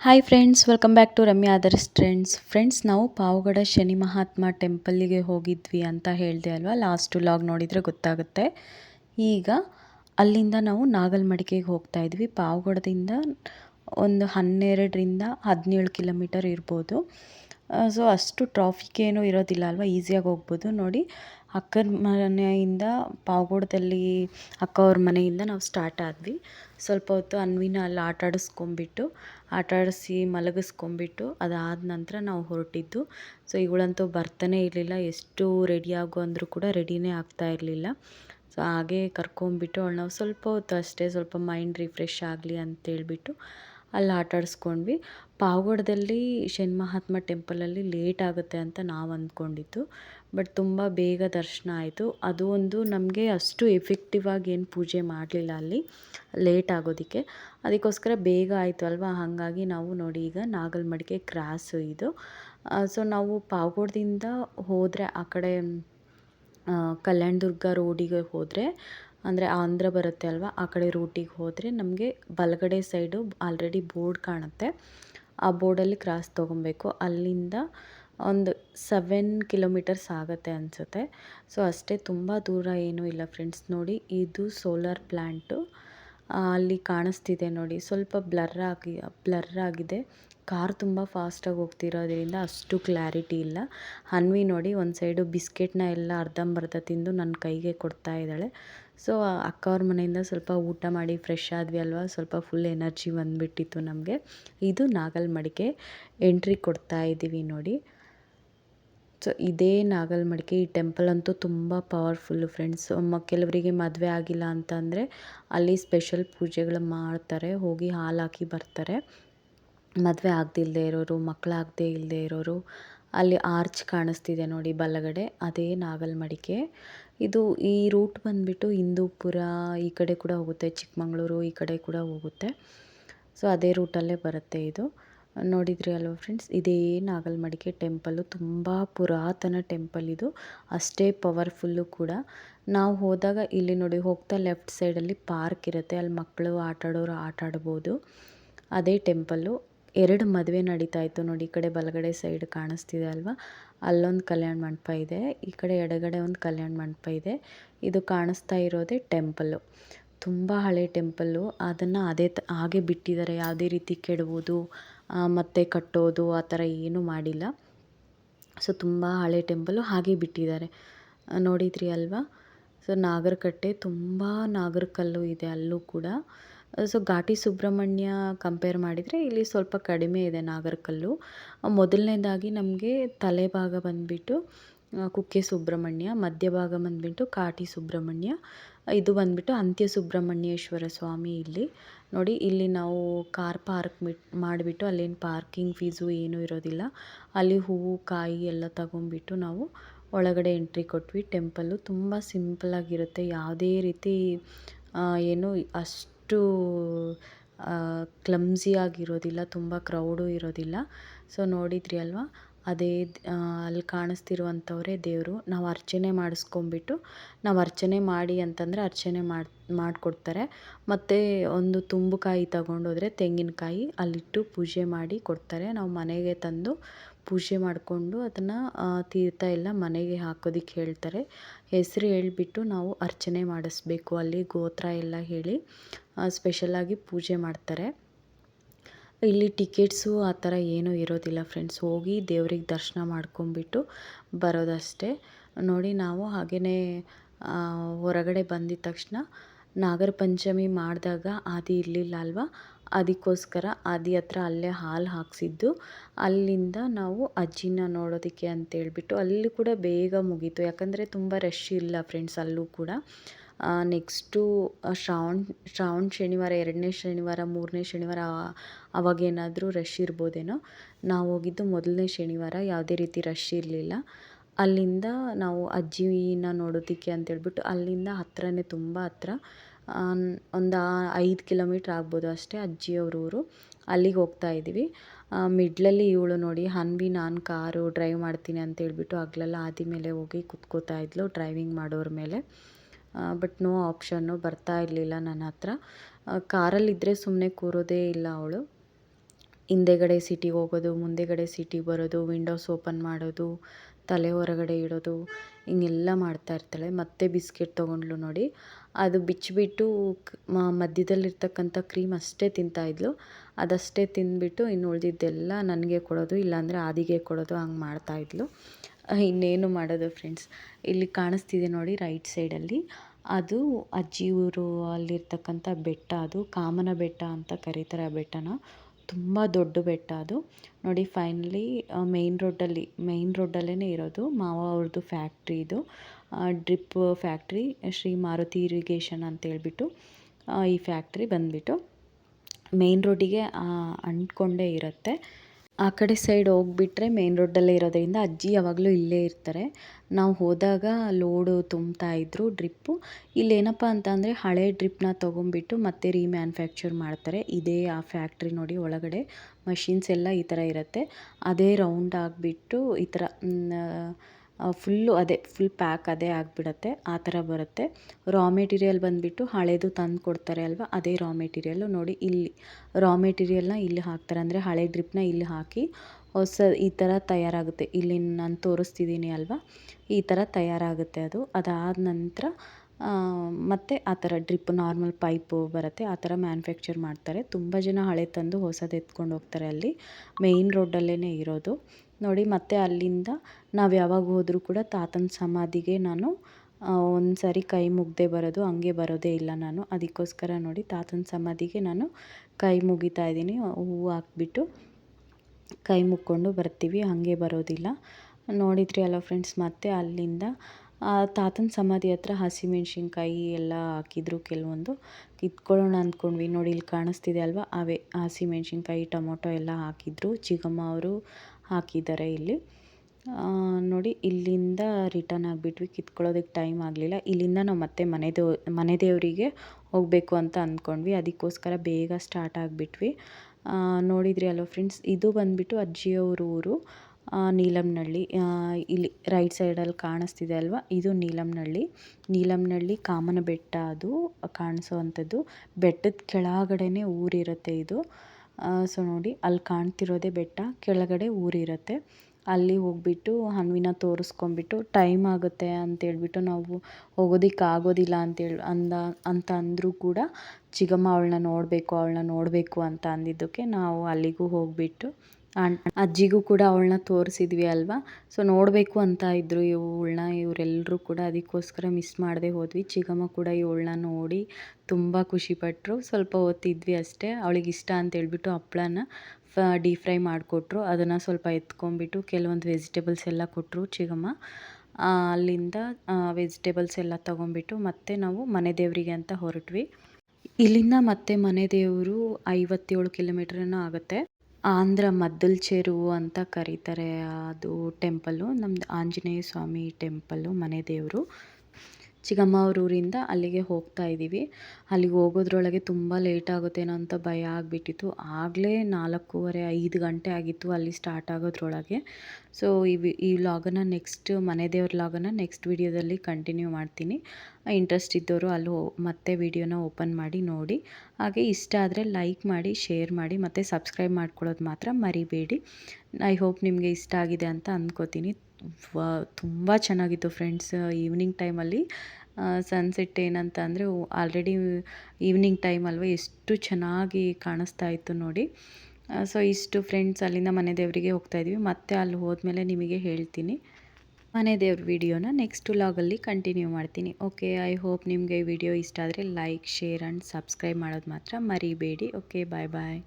Hi friends welcome back to Ramya others trends friends ನಾವು ಪಾವಗಡ ಶನಿ ಮಹಾತ್ಮ ಟೆಂಪಲ್ಲಿಗೆ ಹೋಗಿದ್ವಿ ಅಂತ ಹೇಳಿದೆ ಅಲ್ವಾ? ಲಾಸ್ಟ್ ಲಾಗ್ ನೋಡಿದರೆ ಗೊತ್ತಾಗುತ್ತೆ. ಈಗ ಅಲ್ಲಿಂದ ನಾವು ನಾಗಲ್ಮಡಿಕೆಗೆ ಹೋಗ್ತಾ ಇದ್ವಿ. ಪಾವಗಡದಿಂದ ಒಂದು ಹನ್ನೆರಡರಿಂದ ಹದಿನೇಳು ಕಿಲೋಮೀಟರ್ ಇರ್ಬೋದು. ಸೊ ಅಷ್ಟು ಟ್ರಾಫಿಕ್ ಏನೂ ಇರೋದಿಲ್ಲ ಅಲ್ವಾ? ಈಸಿಯಾಗಿ ಹೋಗ್ಬೋದು. ನೋಡಿ ಅಕ್ಕನ ಮನೆಯಿಂದ ಪಾವಗಡದಲ್ಲಿ ಅಕ್ಕ ಅವ್ರ ಮನೆಯಿಂದ ನಾವು ಸ್ಟಾರ್ಟ್ ಆದ್ವಿ. ಸ್ವಲ್ಪ ಹೊತ್ತು ಅನ್ವಿನ ಅಲ್ಲಿ ಆಟ ಆಡಿಸ್ಕೊಂಬಿಟ್ಟು ಆಟ ಆಡಿಸಿ ಮಲಗಿಸ್ಕೊಂಬಿಟ್ಟು ಅದಾದ ನಂತರ ನಾವು ಹೊರಟಿದ್ದು. ಸೊ ಇವಳಂತೂ ಬರ್ತಾನೆ ಇರಲಿಲ್ಲ. ಎಷ್ಟು ರೆಡಿ ಆಗು ಅಂದರೂ ಕೂಡ ರೆಡಿನೇ ಆಗ್ತಾ ಇರಲಿಲ್ಲ. ಸೊ ಹಾಗೆ ಕರ್ಕೊಂಬಿಟ್ಟು ಅವಳು ನಾವು ಸ್ವಲ್ಪ ಹೊತ್ತು ಅಷ್ಟೇ, ಸ್ವಲ್ಪ ಮೈಂಡ್ ರಿಫ್ರೆಶ್ ಆಗಲಿ ಅಂತೇಳ್ಬಿಟ್ಟು ಅಲ್ಲಿ ಆಟ ಆಡಿಸ್ಕೊಂಡ್ವಿ. ಪಾವಗಡದಲ್ಲಿ ಶನಿ ಮಹಾತ್ಮ ಟೆಂಪಲಲ್ಲಿ ಲೇಟ್ ಆಗುತ್ತೆ ಅಂತ ನಾವು ಅಂದ್ಕೊಂಡಿದ್ದು. ಬಟ್ ತುಂಬ ಬೇಗ ದರ್ಶನ ಆಯಿತು. ಅದು ಒಂದು ನಮಗೆ ಅಷ್ಟು ಎಫೆಕ್ಟಿವ್ ಆಗಿ ಏನು ಪೂಜೆ ಮಾಡಲಿಲ್ಲ ಅಲ್ಲಿ ಲೇಟ್ ಆಗೋದಕ್ಕೆ. ಅದಕ್ಕೋಸ್ಕರ ಬೇಗ ಆಯಿತು ಅಲ್ವಾ? ಹಾಗಾಗಿ ನಾವು ನೋಡಿ ಈಗ ನಾಗಲ್ಮಡಿಕೆ ಕ್ರಾಸು ಇದು. ಸೊ ನಾವು ಪಾಗೋಡದಿಂದ ಹೋದರೆ ಆ ಕಡೆ ಕಲ್ಯಾಣದುರ್ಗ ರೋಡಿಗೆ ಹೋದರೆ, ಅಂದರೆ ಆಂಧ್ರ ಬರುತ್ತೆ ಅಲ್ವಾ? ಆ ಕಡೆ ರೂಟಿಗೆ ಹೋದರೆ ನಮಗೆ ಬಲಗಡೆ ಸೈಡು ಆಲ್ರೆಡಿ ಬೋರ್ಡ್ ಕಾಣುತ್ತೆ. ಆ ಬೋರ್ಡಲ್ಲಿ ಕ್ರಾಸ್ ತೊಗೊಬೇಕು. ಅಲ್ಲಿಂದ ಒಂದು ಸೆವೆನ್ ಕಿಲೋಮೀಟರ್ಸ್ ಆಗುತ್ತೆ ಅನಿಸುತ್ತೆ. ಸೊ, ಅಷ್ಟೇ ತುಂಬ ದೂರ ಏನೂ ಇಲ್ಲ ಫ್ರೆಂಡ್ಸ್. ನೋಡಿ, ಇದು ಸೋಲಾರ್ ಪ್ಲ್ಯಾಂಟು ಅಲ್ಲಿ ಕಾಣಿಸ್ತಿದೆ ನೋಡಿ. ಸ್ವಲ್ಪ ಬ್ಲರ್ ಆಗಿ, ಬ್ಲರ್ ಆಗಿದೆ. ಕಾರ್ ತುಂಬ ಫಾಸ್ಟಾಗಿ ಹೋಗ್ತಿರೋದ್ರಿಂದ ಅಷ್ಟು ಕ್ಲಾರಿಟಿ ಇಲ್ಲ. ಹನ್ವಿ ನೋಡಿ, ಒಂದು ಸೈಡು ಬಿಸ್ಕೆಟ್ನ ಎಲ್ಲ ಅರ್ಧಂಬರ್ಧ ತಿಂದು ನನ್ನ ಕೈಗೆ ಕೊಡ್ತಾ ಇದ್ದಾಳೆ. ಸೊ ಅಕ್ಕವ್ರ ಮನೆಯಿಂದ ಸ್ವಲ್ಪ ಊಟ ಮಾಡಿ ಫ್ರೆಶ್ ಆದ್ವಿ ಅಲ್ವಾ? ಸ್ವಲ್ಪ ಫುಲ್ ಎನರ್ಜಿ ಬಂದುಬಿಟ್ಟಿತ್ತು ನಮಗೆ. ಇದು ನಾಗಲ್ಮಡಿಕೆ ಎಂಟ್ರಿ ಕೊಡ್ತಾ ಇದ್ದೀವಿ ನೋಡಿ. ಸೊ ಇದೇ ನಾಗಲ್ಮಡಿಕೆ, ಈ ಟೆಂಪಲ್ ಅಂತೂ ತುಂಬ ಪವರ್ಫುಲ್ಲು ಫ್ರೆಂಡ್ಸ್ ಮ ಕೆಲವರಿಗೆ ಮದುವೆ ಆಗಿಲ್ಲ ಅಂತಂದರೆ ಅಲ್ಲಿ ಸ್ಪೆಷಲ್ ಪೂಜೆಗಳು ಮಾಡ್ತಾರೆ, ಹೋಗಿ ಹಾಲು ಹಾಕಿ ಬರ್ತಾರೆ. ಮದುವೆ ಆಗದಿಲ್ಲದೆ ಇರೋರು ಮಕ್ಕಳಾಗದೇ ಇಲ್ಲದೆ ಇರೋರು, ಅಲ್ಲಿ ಆರ್ಚ್ ಕಾಣಿಸ್ತಿದೆ ನೋಡಿ ಬಲಗಡೆ, ಅದೇ ನಾಗಲ್ಮಡಿಕೆ. ಇದು ಈ ರೂಟ್ ಬಂದುಬಿಟ್ಟು ಹಿಂದೂಪುರ, ಈ ಕಡೆ ಕೂಡ ಹೋಗುತ್ತೆ, ಚಿಕ್ಕಮಗಳೂರು ಈ ಕಡೆ ಕೂಡ ಹೋಗುತ್ತೆ. ಸೊ ಅದೇ ರೂಟಲ್ಲೇ ಬರುತ್ತೆ ಇದು. ನೋಡಿದ್ರಿ ಅಲ್ವ ಫ್ರೆಂಡ್ಸ್ ಇದೇ ನಾಗಲ್ಮಡಿಕೆ ಟೆಂಪಲ್ಲು ತುಂಬ ಪುರಾತನ ಟೆಂಪಲ್ ಇದು. ಅಷ್ಟೇ ಪವರ್ಫುಲ್ಲು ಕೂಡ. ನಾವು ಹೋದಾಗ ಇಲ್ಲಿ ನೋಡಿ ಹೋಗ್ತಾ ಲೆಫ್ಟ್ ಸೈಡಲ್ಲಿ ಪಾರ್ಕ್ ಇರುತ್ತೆ. ಅಲ್ಲಿ ಮಕ್ಕಳು ಆಟ ಆಡೋರು ಆಟ ಆಡ್ಬೋದು. ಅದೇ ಟೆಂಪಲ್ಲು ಎರಡು ಮದುವೆ ನಡೀತಾ ಇತ್ತು ನೋಡಿ, ಈ ಕಡೆ ಬಲಗಡೆ ಸೈಡ್ ಕಾಣಿಸ್ತಿದೆ ಅಲ್ವಾ? ಅಲ್ಲೊಂದು ಕಲ್ಯಾಣ ಮಂಟಪ ಇದೆ, ಈ ಕಡೆ ಎಡಗಡೆ ಒಂದು ಕಲ್ಯಾಣ ಮಂಟಪ ಇದೆ. ಇದು ಕಾಣಿಸ್ತಾ ಇರೋದೇ ಟೆಂಪಲ್ಲು ತುಂಬ ಹಳೆ ಟೆಂಪಲ್ಲು ಅದನ್ನು ಅದೇ ಹಾಗೆ ಬಿಟ್ಟಿದ್ದಾರೆ. ಯಾವುದೇ ರೀತಿ ಕೆಡವುದು ಮತ್ತು ಕಟ್ಟೋದು ಆ ಥರ ಏನೂ ಮಾಡಿಲ್ಲ. ಸೊ, ತುಂಬ ಹಳೆ ಟೆಂಪಲ್ಲು ಹಾಗೆ ಬಿಟ್ಟಿದ್ದಾರೆ. ನೋಡಿದ್ರಿ ಅಲ್ವಾ? ಸೊ, ನಾಗರಕಟ್ಟೆ ತುಂಬ ನಾಗರಕಲ್ಲು ಇದೆ ಅಲ್ಲೂ ಕೂಡ. ಸೊ, ಘಾಟಿ ಸುಬ್ರಹ್ಮಣ್ಯ ಕಂಪೇರ್ ಮಾಡಿದರೆ ಇಲ್ಲಿ ಸ್ವಲ್ಪ ಕಡಿಮೆ ಇದೆ ನಾಗರಕಲ್ಲು. ಮೊದಲನೇದಾಗಿ ನಮಗೆ ತಲೆಭಾಗ ಬಂದುಬಿಟ್ಟು ಕುಕ್ಕೆ ಸುಬ್ರಹ್ಮಣ್ಯ ಮಧ್ಯಭಾಗ ಬಂದುಬಿಟ್ಟು ಕಾಟಿ ಸುಬ್ರಹ್ಮಣ್ಯ ಇದು ಬಂದುಬಿಟ್ಟು ಅಂತ್ಯ ಸುಬ್ರಹ್ಮಣ್ಯೇಶ್ವರ ಸ್ವಾಮಿ ಇಲ್ಲಿ. ನೋಡಿ, ಇಲ್ಲಿ ನಾವು ಕಾರ್ ಪಾರ್ಕ್ ಮಿಟ್ ಮಾಡಿಬಿಟ್ಟು ಅಲ್ಲೇನು ಪಾರ್ಕಿಂಗ್ ಫೀಸು ಏನೂ ಇರೋದಿಲ್ಲ. ಅಲ್ಲಿ ಹೂವು, ಕಾಯಿ ಎಲ್ಲ ತಗೊಂಬಿಟ್ಟು ನಾವು ಒಳಗಡೆ ಎಂಟ್ರಿ ಕೊಟ್ವಿ. ಟೆಂಪಲ್ಲು ತುಂಬ ಸಿಂಪಲ್ಲಾಗಿರುತ್ತೆ. ಯಾವುದೇ ರೀತಿ ಏನು ಅಷ್ಟು ಕ್ಲಮ್ಸಿಯಾಗಿರೋದಿಲ್ಲ, ತುಂಬ ಕ್ರೌಡು ಇರೋದಿಲ್ಲ. ಸೊ, ನೋಡಿದ್ರಿ ಅಲ್ವಾ? ಅದೇ ಅಲ್ಲಿ ಕಾಣಿಸ್ತಿರುವಂಥವರೇ ದೇವರು. ನಾವು ಅರ್ಚನೆ ಮಾಡಿಸ್ಕೊಂಬಿಟ್ಟು ನಾವು ಅರ್ಚನೆ ಮಾಡಿ ಅಂತಂದರೆ ಅರ್ಚನೆ ಮಾಡಿ, ಮಾಡಿಕೊಡ್ತಾರೆ. ಮತ್ತು ಒಂದು ತುಂಬುಕಾಯಿ ತಗೊಂಡೋದ್ರೆ ತೆಂಗಿನಕಾಯಿ ಅಲ್ಲಿಟ್ಟು ಪೂಜೆ ಮಾಡಿ ಕೊಡ್ತಾರೆ. ನಾವು ಮನೆಗೆ ತಂದು ಪೂಜೆ ಮಾಡಿಕೊಂಡು ಅದನ್ನು ತೀರ್ಥ ಎಲ್ಲ ಮನೆಗೆ ಹಾಕೋದಿಕ್ಕೆ ಹೇಳ್ತಾರೆ. ಹೆಸರು ಹೇಳಿಬಿಟ್ಟು ನಾವು ಅರ್ಚನೆ ಮಾಡಿಸ್ಬೇಕು. ಅಲ್ಲಿ ಗೋತ್ರ ಎಲ್ಲ ಹೇಳಿ ಸ್ಪೆಷಲಾಗಿ ಪೂಜೆ ಮಾಡ್ತಾರೆ. ಇಲ್ಲಿ ಟಿಕೆಟ್ಸು ಆ ಥರ ಏನೂ ಇರೋದಿಲ್ಲ ಫ್ರೆಂಡ್ಸ್. ಹೋಗಿ ದೇವ್ರಿಗೆ ದರ್ಶನ ಮಾಡ್ಕೊಂಬಿಟ್ಟು ಬರೋದಷ್ಟೇ. ನೋಡಿ ನಾವು ಹಾಗೆಯೇ ಹೊರಗಡೆ ಬಂದಿದ್ದ ತಕ್ಷಣ ನಾಗರ ಪಂಚಮಿ ಮಾಡಿದಾಗ ಆದಿ ಇರಲಿಲ್ಲ ಅಲ್ವಾ? ಅದಕ್ಕೋಸ್ಕರ ಆದಿ ಹತ್ರ ಅಲ್ಲೇ ಹಾಲು ಹಾಕ್ಸಿದ್ದು. ಅಲ್ಲಿಂದ ನಾವು ಅಜ್ಜಿನ ನೋಡೋದಕ್ಕೆ ಅಂತೇಳ್ಬಿಟ್ಟು ಅಲ್ಲಿ ಕೂಡ ಬೇಗ ಮುಗೀತು. ಯಾಕಂದರೆ ತುಂಬ ರಶ್ ಇಲ್ಲ ಫ್ರೆಂಡ್ಸ್ ಅಲ್ಲೂ ಕೂಡ. ನೆಕ್ಸ್ಟು ಶ್ರಾವಣ ಶ್ರಾವಣ ಶನಿವಾರ, ಎರಡನೇ ಶನಿವಾರ, ಮೂರನೇ ಶನಿವಾರ ಅವಾಗೇನಾದರೂ ರಶ್ ಇರ್ಬೋದೇನೋ, ನಾವು ಹೋಗಿದ್ದು ಮೊದಲನೇ ಶನಿವಾರ, ಯಾವುದೇ ರೀತಿ ರಶ್ ಇರಲಿಲ್ಲ. ಅಲ್ಲಿಂದ ನಾವು ಅಜ್ಜಿನ ನೋಡೋದಕ್ಕೆ ಅಂತೇಳ್ಬಿಟ್ಟು ಅಲ್ಲಿಂದ ಹತ್ರನೇ, ತುಂಬ ಹತ್ತಿರ ಒಂದು ಐದು ಕಿಲೋಮೀಟ್ರ್ ಆಗ್ಬೋದು ಅಷ್ಟೇ ಅಜ್ಜಿಯವ್ರ ಊರು. ಅಲ್ಲಿಗೆ ಹೋಗ್ತಾ ಇದ್ದೀವಿ ಮಿಡ್ಲಲ್ಲಿ ಇವಳು ನೋಡಿ, ಹನ್ವಿ, ನಾನು ಕಾರು ಡ್ರೈವ್ ಮಾಡ್ತೀನಿ ಅಂತೇಳ್ಬಿಟ್ಟು ಹಗ್ಲೆಲ್ಲ ಆದಿ ಮೇಲೆ ಹೋಗಿ ಕುತ್ಕೋತಾ ಇದ್ಲು ಡ್ರೈವಿಂಗ್ ಮಾಡೋರ ಮೇಲೆ. ಬಟ್ ನೋ ಆಪ್ಷನ್ನು ಬರ್ತಾ ಇರಲಿಲ್ಲ ನನ್ನ ಹತ್ರ. ಕಾರಲ್ಲಿದ್ದರೆ ಸುಮ್ಮನೆ ಕೂರೋದೇ ಇಲ್ಲ ಅವಳು. ಹಿಂದೆಗಡೆ ಸಿಟಿಗೆ ಹೋಗೋದು, ಮುಂದೆಗಡೆ ಸಿಟಿಗೆ ಬರೋದು ವಿಂಡೋಸ್ ಓಪನ್ ಮಾಡೋದು, ತಲೆ ಹೊರಗಡೆ ಇಡೋದು, ಹಿಂಗೆಲ್ಲ ಮಾಡ್ತಾ ಇರ್ತಾಳೆ. ಮತ್ತೆ ಬಿಸ್ಕೆಟ್ ತೊಗೊಂಡ್ಳು ನೋಡಿ. ಅದು ಬಿಚ್ಚಿಬಿಟ್ಟು ಮಧ್ಯದಲ್ಲಿರ್ತಕ್ಕಂಥ ಕ್ರೀಮ್ ಅಷ್ಟೇ ತಿಂತಾಯಿದ್ಲು ಅದಷ್ಟೇ ತಿಂದ್ಬಿಟ್ಟು ಇನ್ನು ಉಳಿದಿದ್ದೆಲ್ಲ ನನಗೆ ಕೊಡೋದು, ಇಲ್ಲಾಂದರೆ ಆದಿಗೆ ಕೊಡೋದು, ಹಂಗೆ ಮಾಡ್ತಾಯಿದ್ಲು ಇನ್ನೇನು ಮಾಡೋದು ಫ್ರೆಂಡ್ಸ್ ಇಲ್ಲಿ ಕಾಣಿಸ್ತಿದೆ ನೋಡಿ ರೈಟ್ ಸೈಡಲ್ಲಿ ಅದು ಅಜ್ಜಿ ಊರು ಅಲ್ಲಿರ್ತಕ್ಕಂಥ ಬೆಟ್ಟ ಅದು. ಕಾಮನ ಬೆಟ್ಟ ಅಂತ ಕರೀತಾರೆ ಆ ಬೆಟ್ಟನ. ತುಂಬ ದೊಡ್ಡ ಬೆಟ್ಟ ಅದು. ನೋಡಿ ಫೈನಲಿ ಮೇಯ್ನ್ ರೋಡಲ್ಲಿ ಮೇಯ್ನ್ ರೋಡಲ್ಲೇ ಇರೋದು. ಮಾವ ಅವ್ರದ್ದು ಫ್ಯಾಕ್ಟ್ರಿ ಇದು. Drip factory Shri Maruti irrigation ಅಂತೇಳ್ಬಿಟ್ಟು ಈ ಫ್ಯಾಕ್ಟ್ರಿ ಬಂದುಬಿಟ್ಟು. ಮೇಯ್ನ್ ರೋಡಿಗೆ ಅಂಟ್ಕೊಂಡೇ ಇರುತ್ತೆ. ಆ ಕಡೆ ಸೈಡ್ ಹೋಗ್ಬಿಟ್ರೆ ಮೇನ್ ರೋಡಲ್ಲೇ ಇರೋದರಿಂದ ಅಜ್ಜಿ ಯಾವಾಗಲೂ ಇಲ್ಲೇ ಇರ್ತಾರೆ. ನಾವು ಹೋದಾಗ ಲೋಡು ತುಂಬ್ತಾ ಇದ್ದರು ಡ್ರಿಪ್ಪು ಇಲ್ಲೇನಪ್ಪ ಅಂತ ಅಂದರೆ ಹಳೆ ಡ್ರಿಪ್ನ ತೊಗೊಂಬಿಟ್ಟು ಮತ್ತೆ ರೀಮ್ಯಾನುಫ್ಯಾಕ್ಚರ್ ಮಾಡ್ತಾರೆ. ಇದೇ ಆ ಫ್ಯಾಕ್ಟ್ರಿ ನೋಡಿ ಒಳಗಡೆ ಮಷಿನ್ಸ್ ಎಲ್ಲ ಈ ಥರ ಇರುತ್ತೆ. ಅದೇ ರೌಂಡ್ ಆಗಿಬಿಟ್ಟು ಈ ಥರ ಫುಲ್ಲು ಅದೇ ಫುಲ್ ಪ್ಯಾಕ್ ಅದೇ ಆಗಿಬಿಡತ್ತೆ, ಆ ಥರ ಬರುತ್ತೆ. ರಾ ಮೆಟೀರಿಯಲ್ ಬಂದುಬಿಟ್ಟು ಹಳೇದು ತಂದು ಕೊಡ್ತಾರೆ ಅಲ್ವಾ, ಅದೇ ರಾ ಮೆಟೀರಿಯಲ್ಲು ನೋಡಿ ಇಲ್ಲಿ ರಾ ಮೆಟೀರಿಯಲ್ನ ಇಲ್ಲಿ ಹಾಕ್ತಾರೆ. ಅಂದರೆ ಹಳೆ ಡ್ರಿಪ್ನ ಇಲ್ಲಿ ಹಾಕಿ ಹೊಸ ಈ ಥರ ತಯಾರಾಗುತ್ತೆ. ಇಲ್ಲಿ ನಾನು ತೋರಿಸ್ತಿದ್ದೀನಿ ಅಲ್ವಾ, ಈ ಥರ ತಯಾರಾಗುತ್ತೆ ಅದು. ಅದಾದ ನಂತರ ಮತ್ತು ಆ ಥರ ಡ್ರಿಪ್ ನಾರ್ಮಲ್ ಪೈಪು ಬರುತ್ತೆ, ಆ ಥರ ಮ್ಯಾನುಫ್ಯಾಕ್ಚರ್ ಮಾಡ್ತಾರೆ. ತುಂಬ ಜನ ಹಳೆ ತಂದು ಹೊಸದು ಎತ್ಕೊಂಡು ಹೋಗ್ತಾರೆ ಅಲ್ಲಿ. ಮೇಯ್ನ್ ರೋಡಲ್ಲೇ ಇರೋದು. ನೋಡಿ, ಮತ್ತೆ ಅಲ್ಲಿಂದ ನಾವು ಯಾವಾಗ ಹೋದರೂ ಕೂಡ ತಾತನ ಸಮಾಧಿಗೆ ನಾನು ಒಂದು ಕೈ ಮುಗ್ದೆ ಬರೋದು, ಹಂಗೆ ಬರೋದೇ ಇಲ್ಲ ನಾನು. ಅದಕ್ಕೋಸ್ಕರ ನೋಡಿ, ತಾತನ ಸಮಾಧಿಗೆ ನಾನು ಕೈ ಮುಗಿತಾ ಇದ್ದೀನಿ. ಹೂವು ಹಾಕ್ಬಿಟ್ಟು ಕೈ ಮುಕ್ಕೊಂಡು ಬರ್ತೀವಿ, ಹಾಗೆ ಬರೋದಿಲ್ಲ. ನೋಡಿದ್ರಿ ಅಲ್ಲ ಫ್ರೆಂಡ್ಸ್ ಮತ್ತೆ ಅಲ್ಲಿಂದ ತಾತನ ಸಮಾಧಿ ಹತ್ರ ಹಸಿಮೆಣ್ಸಿನ್ಕಾಯಿ ಎಲ್ಲ ಹಾಕಿದ್ರು ಕೆಲವೊಂದು. ಕಿತ್ಕೊಳ್ಳೋಣ ಅಂದ್ಕೊಂಡ್ವಿ. ನೋಡಿ, ಇಲ್ಲಿ ಕಾಣಿಸ್ತಿದೆ ಅಲ್ವಾ? ಅವೇ ಹಸಿಮೆಣ್ಸಿನ್ಕಾಯಿ, ಟೊಮೊಟೊ ಎಲ್ಲ ಹಾಕಿದ್ರು. ಚಿಕ್ಕಮ್ಮ ಅವರು ಹಾಕಿದ್ದಾರೆ ಇಲ್ಲಿ. ನೋಡಿ, ಇಲ್ಲಿಂದ ರಿಟರ್ನ್ ಆಗಿಬಿಟ್ವಿ. ಕಿತ್ಕೊಳ್ಳೋದಕ್ಕೆ ಟೈಮ್ ಆಗಲಿಲ್ಲ. ಇಲ್ಲಿಂದ ನಾವು ಮತ್ತೆ ಮನೆ ದೇವ್, ಮನೆ ದೇವರಿಗೆ ಹೋಗಬೇಕು ಅಂತ ಅಂದ್ಕೊಂಡ್ವಿ ಅದಕ್ಕೋಸ್ಕರ ಬೇಗ ಸ್ಟಾರ್ಟ್ ಆಗಿಬಿಟ್ವಿ. ನೋಡಿದ್ರಿ ಅಲ್ವ ಫ್ರೆಂಡ್ಸ್ ಇದು ಬಂದುಬಿಟ್ಟು ಅಜ್ಜಿಯವ್ರ ಊರು ನೀಲಂನಳ್ಳಿ. ಇಲ್ಲಿ ರೈಟ್ ಸೈಡಲ್ಲಿ ಕಾಣಿಸ್ತಿದೆ ಅಲ್ವಾ? ಇದು ನೀಲಮ್ನಹಳ್ಳಿ ನೀಲಂನಳ್ಳಿ ಕಾಮನ ಬೆಟ್ಟ ಅದು ಕಾಣಿಸೋ ಅಂಥದ್ದು. ಬೆಟ್ಟದ ಕೆಳಗಡೆನೇ ಊರಿರುತ್ತೆ ಇದು. ಸೊ ನೋಡಿ, ಅಲ್ಲಿ ಕಾಣ್ತಿರೋದೇ ಬೆಟ್ಟ, ಕೆಳಗಡೆ ಊರಿರುತ್ತೆ. ಅಲ್ಲಿ ಹೋಗ್ಬಿಟ್ಟು ಹಣ್ವಿನ ತೋರಿಸ್ಕೊಂಬಿಟ್ಟು ಟೈಮ್ ಆಗುತ್ತೆ ಅಂತೇಳ್ಬಿಟ್ಟು ನಾವು ಹೋಗೋದಿಕ್ಕೆ ಆಗೋದಿಲ್ಲ ಅಂತೇಳಿ ಅಂದ, ಅಂತ ಅಂದರೂ ಕೂಡ ಚಿಗಮ್ಮ ಅವಳನ್ನ ನೋಡಬೇಕು ಅವಳನ್ನ ನೋಡಬೇಕು ಅಂತ ಅಂದಿದ್ದಕ್ಕೆ ನಾವು ಅಲ್ಲಿಗೂ ಹೋಗಿಬಿಟ್ಟು ಅಜ್ಜಿಗೂ ಕೂಡ ಅವಳನ್ನ ತೋರಿಸಿದ್ವಿ ಅಲ್ವಾ? ಸೊ ನೋಡಬೇಕು ಅಂತ ಇದ್ದರು ಇವಳನ್ನ ಇವರೆಲ್ಲರೂ ಕೂಡ ಅದಕ್ಕೋಸ್ಕರ ಮಿಸ್ ಮಾಡದೆ ಹೋದ್ವಿ. ಚಿಗಮ್ಮ ಕೂಡ ಇವಳನ್ನ ನೋಡಿ ತುಂಬ ಖುಷಿಪಟ್ಟರು ಸ್ವಲ್ಪ ಹೊತ್ತಿದ್ವಿ ಅಷ್ಟೇ. ಅವಳಿಗೆ ಇಷ್ಟ ಅಂತ ಹೇಳ್ಬಿಟ್ಟು ಹಪ್ಪಳನ ಫ ಡೀಪ್ ಫ್ರೈ ಮಾಡಿಕೊಟ್ರು. ಅದನ್ನು ಸ್ವಲ್ಪ ಎತ್ಕೊಂಡ್ಬಿಟ್ಟು ಕೆಲವೊಂದು ವೆಜಿಟೇಬಲ್ಸ್ ಎಲ್ಲ ಕೊಟ್ಟರು ಚಿಗಮ್ಮ ಅಲ್ಲಿಂದ ವೆಜಿಟೇಬಲ್ಸ್ ಎಲ್ಲ ತೊಗೊಂಬಿಟ್ಟು ಮತ್ತೆ ನಾವು ಮನೆ ದೇವರಿಗೆ ಅಂತ ಹೊರಟ್ವಿ. ಇಲ್ಲಿಂದ ಮತ್ತೆ ಮನೆ ದೇವರು ಐವತ್ತೇಳು ಕಿಲೋಮೀಟ್ರನೂ ಆಗುತ್ತೆ. ಆಂಧ್ರ ಮದ್ದಲ್ಚೇರು ಅಂತ ಕರೀತಾರೆ. ಅದು ಟೆಂಪಲ್ಲು ನಮ್ದು ಆಂಜನೇಯ ಸ್ವಾಮಿ ಟೆಂಪಲ್ಲು ಮನೆ ದೇವರು. ಚಿಕ್ಕಮ್ಮ ಅವ್ರ ಊರಿಂದ ಅಲ್ಲಿಗೆ ಹೋಗ್ತಾ ಇದ್ದೀವಿ. ಅಲ್ಲಿಗೆ ಹೋಗೋದ್ರೊಳಗೆ ತುಂಬ ಲೇಟ್ ಆಗುತ್ತೇನೋ ಅಂತ ಭಯ ಆಗಿಬಿಟ್ಟಿತ್ತು. ಆಗಲೇ ನಾಲ್ಕೂವರೆ, ಐದು ಗಂಟೆ ಆಗಿತ್ತು ಅಲ್ಲಿ ಸ್ಟಾರ್ಟ್ ಆಗೋದ್ರೊಳಗೆ. ಸೊ ಈ ಈ ವ್ಲಾಗನ್ನು ನೆಕ್ಸ್ಟ್ ಮನೆ ದೇವ್ರ ನೆಕ್ಸ್ಟ್ ವಿಡಿಯೋದಲ್ಲಿ ಕಂಟಿನ್ಯೂ ಮಾಡ್ತೀನಿ. ಇಂಟ್ರೆಸ್ಟ್ ಇದ್ದವರು ಅಲ್ಲಿ ಮತ್ತೆ ವಿಡಿಯೋನ ಓಪನ್ ಮಾಡಿ ನೋಡಿ. ಹಾಗೆ ಇಷ್ಟ ಆದರೆ ಲೈಕ್ ಮಾಡಿ ಶೇರ್ ಮಾಡಿ, ಮತ್ತು ಸಬ್ಸ್ಕ್ರೈಬ್ ಮಾಡ್ಕೊಳ್ಳೋದು ಮಾತ್ರ ಮರಿಬೇಡಿ. ಐ ಹೋಪ್ ನಿಮಗೆ ಇಷ್ಟ ಆಗಿದೆ ಅಂತ ಅಂದ್ಕೋತೀನಿ. ತುಂಬ ಚೆನ್ನಾಗಿತ್ತು ಫ್ರೆಂಡ್ಸ್ ಈವ್ನಿಂಗ್ ಟೈಮಲ್ಲಿ ಸನ್ಸೆಟ್ ಏನಂತ ಅಂದರೆ ಆಲ್ರೆಡಿ ಈವ್ನಿಂಗ್ ಟೈಮ್ ಅಲ್ವ ಎಷ್ಟು ಚೆನ್ನಾಗಿ ಕಾಣಿಸ್ತಾ ಇತ್ತು ನೋಡಿ. ಸೊ ಇಷ್ಟು ಫ್ರೆಂಡ್ಸ್ ಅಲ್ಲಿಂದ ಮನೆ ದೇವರಿಗೆ ಹೋಗ್ತಾ ಇದ್ವಿ. ಮತ್ತೆ ಅಲ್ಲಿ ಹೋದ್ಮೇಲೆ ನಿಮಗೆ ಹೇಳ್ತೀನಿ. ಮನೆ ದೇವ್ರ ವಿಡಿಯೋನ ನೆಕ್ಸ್ಟ್ ಲಾಗಲ್ಲಿ ಕಂಟಿನ್ಯೂ ಮಾಡ್ತೀನಿ. ಓಕೆ, ಐ ಹೋಪ್ ನಿಮಗೆ ವಿಡಿಯೋ ಇಷ್ಟ ಆದರೆ ಲೈಕ್, ಶೇರ್ ಆ್ಯಂಡ್ ಸಬ್ಸ್ಕ್ರೈಬ್ ಮಾಡೋದು ಮಾತ್ರ ಮರಿಬೇಡಿ. Okay, bye bye.